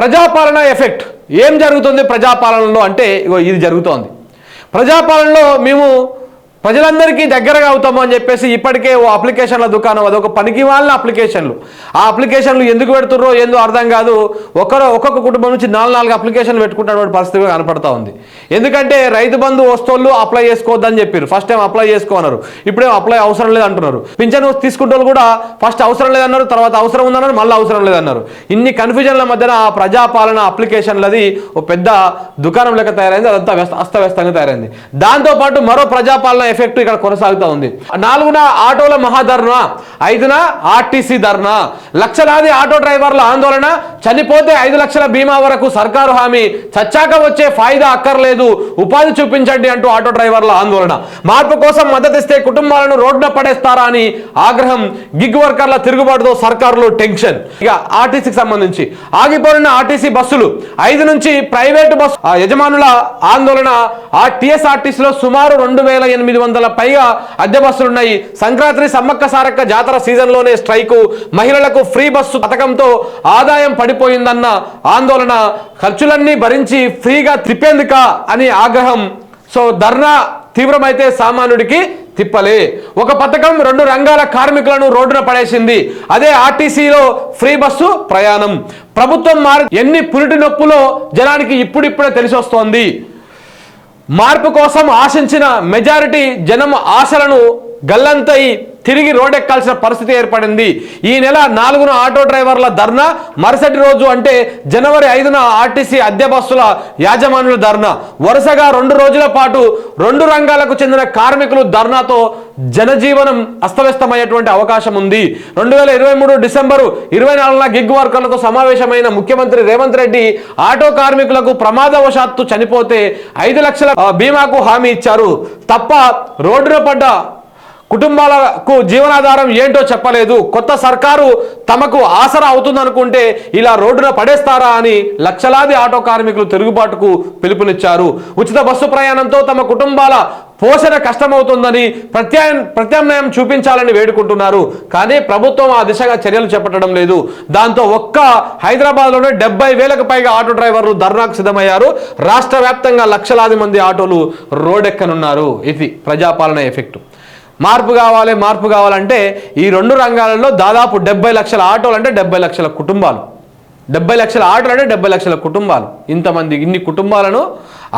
ప్రజాపాలన effect. ఏం జరుగుతుంది ప్రజాపాలనలో అంటే ఇగో ఇది జరుగుతోంది. ప్రజాపాలనలో మేము ప్రజలందరికీ దగ్గరగా అవుతాము అని చెప్పేసి ఇప్పటికే ఓ అప్లికేషన్ల దుకాణం అదొక పనికి వాళ్ళ అప్లికేషన్లు. ఆ అప్లికేషన్లు ఎందుకు పెడుతుర్రో ఏందో అర్థం కాదు. ఒకరు ఒక్కొక్క కుటుంబం నుంచి నాలుగు నాలుగు అప్లికేషన్లు పెట్టుకుంటున్నటువంటి పరిస్థితి కనపడతా ఉంది. ఎందుకంటే రైతు బంధు వస్తువులు అప్లై చేసుకోవద్దని చెప్పారు ఫస్ట్ టైం అప్లై చేసుకోన్నారు ఇప్పుడేం అప్లై అవసరం లేదంటున్నారు. పింఛన్ తీసుకుంటే వాళ్ళు కూడా ఫస్ట్ అవసరం లేదన్నారు తర్వాత అవసరం ఉందన్నారు మళ్ళీ అవసరం లేదన్నారు. ఇన్ని కన్ఫ్యూజన్ల మధ్యన ఆ ప్రజాపాలన అప్లికేషన్లది ఓ పెద్ద దుకాణం లెక్క తయారైంది. అదంతా అస్తవ్యస్తంగా తయారైంది. దాంతోపాటు మరో ప్రజాపాలన ఎఫెక్ట్ ఇక్కడ కొనసాగుతూ ఉంది. నాలుగున ఆటోల మహాధర్నా ఐదున ఆర్టీసీ ధర్నా. లక్షలాది ఆటో డ్రైవర్ల ఆందోళన చనిపోతే ఐదు లక్షల బీమా వరకు సర్కారు హామీ. చచ్చాక వచ్చే ఫాయిదా అక్కర్లేదు ఉపాధి చూపించండి అంటూ ఆటో డ్రైవర్ల ఆందోళన. మార్పు కోసం మద్దతిస్తే కుటుంబాలను రోడ్డున పడేస్తారా అని ఆగ్రహం. గిగ్ వర్కర్ల తిరుగుబాటుతో సర్కారులో టెన్షన్. ఇక ఆర్టీసీకి సంబంధించి ఆగిపోయిన ఆర్టీసీ బస్సులు ఐదు నుంచి ప్రైవేటు బస్సు యజమానుల ఆందోళన. ఆ టీఎస్ఆర్టీసీలో సుమారు రెండు వేల ఎనిమిది వందల పైగా అద్దె బస్సులున్నాయి. సంక్రాంతి సమ్మక్క సారక్క జాతర సీజన్లోనే స్ట్రైకు. మహిళలకు ఫ్రీ బస్సు పథకంతో ఆదాయం పడిపోయిందన్న ఆందోళన. ఖర్చులన్నీ భరించి ఫ్రీగా తిప్పేందుక అని ఆగ్రహం. సో ధర్నా తీవ్రమైతే సామాన్యుడికి తిప్పలే. ఒక పథకం రెండు రంగాల కార్మికులను రోడ్డున పడేసింది. అదే ఆర్టీసీలో ఫ్రీ బస్సు ప్రయాణం. ప్రభుత్వం మారి ఎన్ని పురిటి నొప్పులో జనానికి ఇప్పుడిప్పుడే తెలిసి వస్తోంది మార్పు కోసం ఆశించిన మెజారిటీ జనం ఆశలను గల్లంతై తిరిగి రోడ్డెక్కాల్సిన పరిస్థితి ఏర్పడింది. ఈ నెల నాలుగున ఆటో డ్రైవర్ల ధర్నా మరుసటి రోజు అంటే జనవరి ఐదున ఆర్టీసీ అద్దె బస్సుల యాజమానుల ధర్నా. వరుసగా రెండు రోజుల పాటు రెండు రంగాలకు చెందిన కార్మికులు ధర్నాతో జనజీవనం అస్తవ్యస్తమయ్యేటువంటి అవకాశం ఉంది. రెండు వేల ఇరవై మూడు డిసెంబరు ఇరవై నాలుగున గిగ్ వర్కర్లతో సమావేశమైన ముఖ్యమంత్రి రేవంత్ రెడ్డి ఆటో కార్మికులకు ప్రమాదవశాత్తు చనిపోతే ఐదు లక్షల బీమాకు హామీ ఇచ్చారు. తప్ప రోడ్డున పడ్డ కుటుంబాలకు జీవనాధారం ఏంటో చెప్పలేదు. కొత్త సర్కారు తమకు ఆసరా అవుతుందనుకుంటే ఇలా రోడ్డున పడేస్తారా అని లక్షలాది ఆటో కార్మికులు తిరుగుబాటుకు పిలుపునిచ్చారు. ఉచిత బస్సు ప్రయాణంతో తమ కుటుంబాల పోషణ కష్టమవుతుందని ప్రత్యా ప్రత్యామ్నాయం చూపించాలని వేడుకుంటున్నారు. కానీ ప్రభుత్వం ఆ దిశగా చర్యలు చేపట్టడం లేదు. దాంతో ఒక్క హైదరాబాద్లోనే డెబ్బై వేలకు పైగా ఆటో డ్రైవర్లు ధర్నాకు సిద్ధమయ్యారు. రాష్ట్ర వ్యాప్తంగా లక్షలాది మంది ఆటోలు రోడ్డెక్కనున్నారు ఇది ప్రజాపాలన ఎఫెక్ట్. మార్పు కావాలి మార్పు కావాలంటే ఈ రెండు రంగాలలో దాదాపు డెబ్బై లక్షల ఆటోలు అంటే డెబ్బై లక్షల కుటుంబాలు. డెబ్బై లక్షల ఆటోలు అంటే డెబ్బై లక్షల కుటుంబాలు. ఇంతమంది ఇన్ని కుటుంబాలను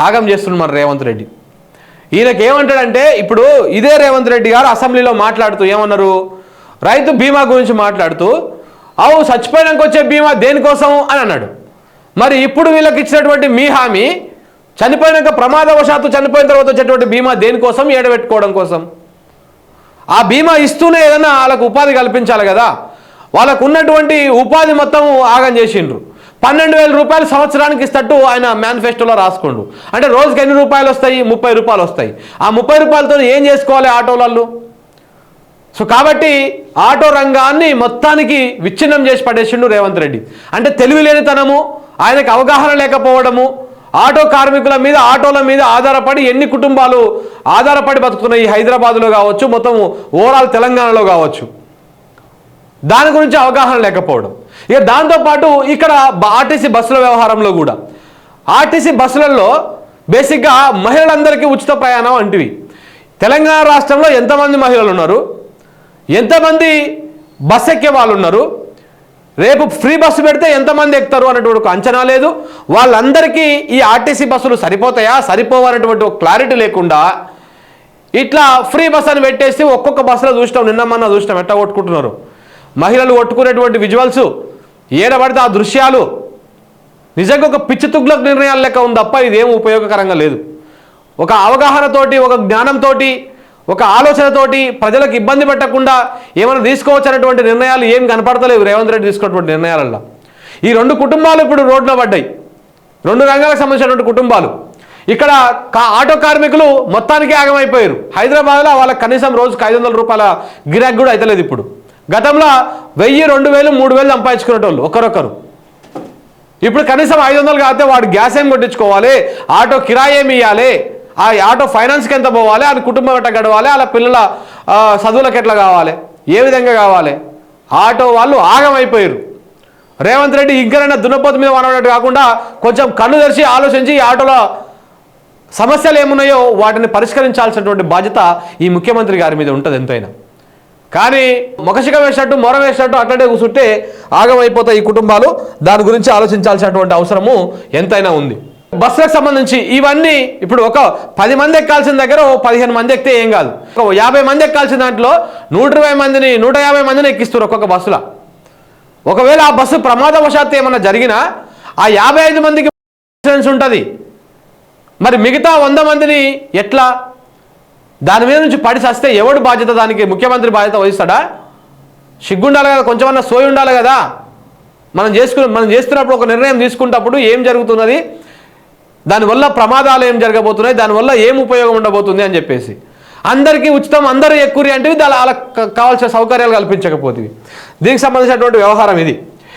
ఆగం చేస్తున్నారు మన రేవంత్ రెడ్డి. ఈయనకి ఏమంటాడంటే ఇప్పుడు ఇదే రేవంత్ రెడ్డి గారు అసెంబ్లీలో మాట్లాడుతూ ఏమన్నారు? రైతు బీమా గురించి మాట్లాడుతూ అవు చచ్చిపోయినాక వచ్చే బీమా దేనికోసం? అని అన్నాడు. మరి ఇప్పుడు వీళ్ళకి ఇచ్చినటువంటి మీ హామీ చనిపోయినాక ప్రమాదవశాత్తు చనిపోయిన తర్వాత వచ్చేటువంటి బీమా దేనికోసం? ఏడబెట్టుకోవడం కోసం. ఆ బీమా ఇస్తూనే ఏదైనా వాళ్ళకు ఉపాధి కల్పించాలి కదా. వాళ్ళకు ఉన్నటువంటి ఉపాధి మొత్తం ఆగం చేసిండ్రు. పన్నెండు వేల రూపాయలు సంవత్సరానికి ఇస్తట్టు ఆయన మేనిఫెస్టోలో రాసుకుండు. అంటే రోజుకి ఎన్ని రూపాయలు వస్తాయి? ముప్పై రూపాయలు వస్తాయి. ఆ ముప్పై రూపాయలతో ఏం చేసుకోవాలి ఆటోలలో సో కాబట్టి ఆటో రంగాన్ని మొత్తానికి విచ్ఛిన్నం చేసి పడేసిండు రేవంత్ రెడ్డి. అంటే తెలివి లేనితనము ఆయనకు అవగాహన లేకపోవడము ఆటో కార్మికుల మీద ఆటోల మీద ఆధారపడి ఎన్ని కుటుంబాలు ఆధారపడి బతుకుతున్నాయి హైదరాబాద్లో కావచ్చు మొత్తం ఓవరాల్ తెలంగాణలో కావచ్చు. దాని గురించి అవగాహన లేకపోవడం. ఇక దాంతోపాటు ఇక్కడ ఆర్టీసీ బస్సుల వ్యవహారంలో కూడా. ఆర్టీసీ బస్సులలో బేసిక్గా మహిళలందరికీ ఉచిత ప్రయాణం అంటివి. తెలంగాణ రాష్ట్రంలో ఎంతమంది మహిళలు ఉన్నారు? ఎంతమంది బస్ ఎక్కే వాళ్ళు ఉన్నారు రేపు ఫ్రీ బస్సు పెడితే ఎంతమంది ఎక్కుతారు అనేటువంటి ఒక అంచనా లేదు. వాళ్ళందరికీ ఈ ఆర్టీసీ బస్సులు సరిపోతాయా సరిపోవనేటువంటి ఒక క్లారిటీ లేకుండా ఇట్లా ఫ్రీ బస్ అని పెట్టేసి ఒక్కొక్క బస్సులో చూసినాం నిన్న మొన్న చూసినాం ఎట్లా కొట్టుకుంటున్నారు? మహిళలు కొట్టుకునేటువంటి విజువల్స్ ఏడబడితే ఆ దృశ్యాలు. నిజంగా ఒక పిచ్చి తుగ్లకు నిర్ణయాలు లెక్క ఉంది తప్ప ఇదేం ఉపయోగకరంగా లేదు. ఒక అవగాహనతోటి ఒక జ్ఞానంతోటి ఒక ఆలోచనతోటి ప్రజలకు ఇబ్బంది పెట్టకుండా ఏమైనా తీసుకోవచ్చు అనేటువంటి నిర్ణయాలు ఏం కనపడతలేవు. రేవంత్ రెడ్డి తీసుకున్నటువంటి నిర్ణయాలలో ఈ రెండు కుటుంబాలు ఇప్పుడు రోడ్లో పడ్డాయి. రెండు రంగాలకు సంబంధించినటువంటి కుటుంబాలు. ఇక్కడ కా ఆటో కార్మికులు మొత్తానికి ఆగమైపోయారు. హైదరాబాద్లో వాళ్ళకి కనీసం రోజుకు ఐదు వందల రూపాయల గిరాక్ కూడా అవుతలేదు ఇప్పుడు. గతంలో వెయ్యి రెండు వేలు మూడు వేలు సంపాదించుకునేటోళ్ళు ఒకరొకరు. ఇప్పుడు కనీసం ఐదు వందలు కాకపోతే వాడు గ్యాస్ ఏం కొట్టించుకోవాలి? ఆటో కిరాయి ఏమి ఇవ్వాలి ఆ ఆటో ఫైనాన్స్కి ఎంత పోవాలి? అది కుటుంబం ఎట్లా గడవాలి? వాళ్ళ పిల్లల చదువులకు ఎట్లా కావాలి? ఏ విధంగా కావాలి? ఆటో వాళ్ళు ఆగమైపోయారు. రేవంత్ రెడ్డి ఇంకనైనా దున్నపోతు మీద వానబడట్టు కాకుండా కొంచెం కన్ను తెరిచి ఆలోచించి ఈ ఆటోలో సమస్యలు ఏమున్నాయో వాటిని పరిష్కరించాల్సినటువంటి బాధ్యత ఈ ముఖ్యమంత్రి గారి మీద ఉంటుంది ఎంతైనా. కానీ మొకశిక వేసినట్టు మొర వేసినట్టు అట్లనే కూర్చుంటే ఆగమైపోతాయి ఈ కుటుంబాలు. దాని గురించి ఆలోచించాల్సినటువంటి అవసరము ఎంతైనా ఉంది. బస్సులకు సంబంధించి ఇవన్నీ ఇప్పుడు ఒక పది మంది ఎక్కాల్సిన దగ్గర ఓ పదిహేను మంది ఎక్కితే ఏం కాదు. ఒక యాభై మంది ఎక్కాల్సిన దాంట్లో నూట ఇరవై మందిని నూట యాభై మందిని ఎక్కిస్తారు ఒక్కొక్క బస్సులో. ఒకవేళ ఆ బస్సు ప్రమాదవశాత్తు ఏమన్నా జరిగినా ఆ యాభై ఐదు మందికి ఇన్సూరెన్స్ ఉంటుంది. మరి మిగతా వంద మందిని ఎట్లా? దాని మీద నుంచి పడి చస్తే ఎవడు బాధ్యత? దానికి ముఖ్యమంత్రి బాధ్యత వహిస్తాడా? సిగ్గుండాలి కదా కొంచెమన్నా సోయి ఉండాలి కదా. మనం చేసుకుని మనం చేస్తున్నప్పుడు ఒక నిర్ణయం తీసుకున్నప్పుడు ఏం జరుగుతున్నది? దానివల్ల ప్రమాదాలు ఏం జరగబోతున్నాయి దానివల్ల ఏం ఉపయోగం ఉండబోతుంది అని చెప్పేసి. అందరికీ ఉచితం అందరూ ఎక్కువ అంటే దాని వాళ్ళకి కావాల్సిన సౌకర్యాలు కల్పించకపోతే దీనికి సంబంధించినటువంటి వ్యవహారం ఇది.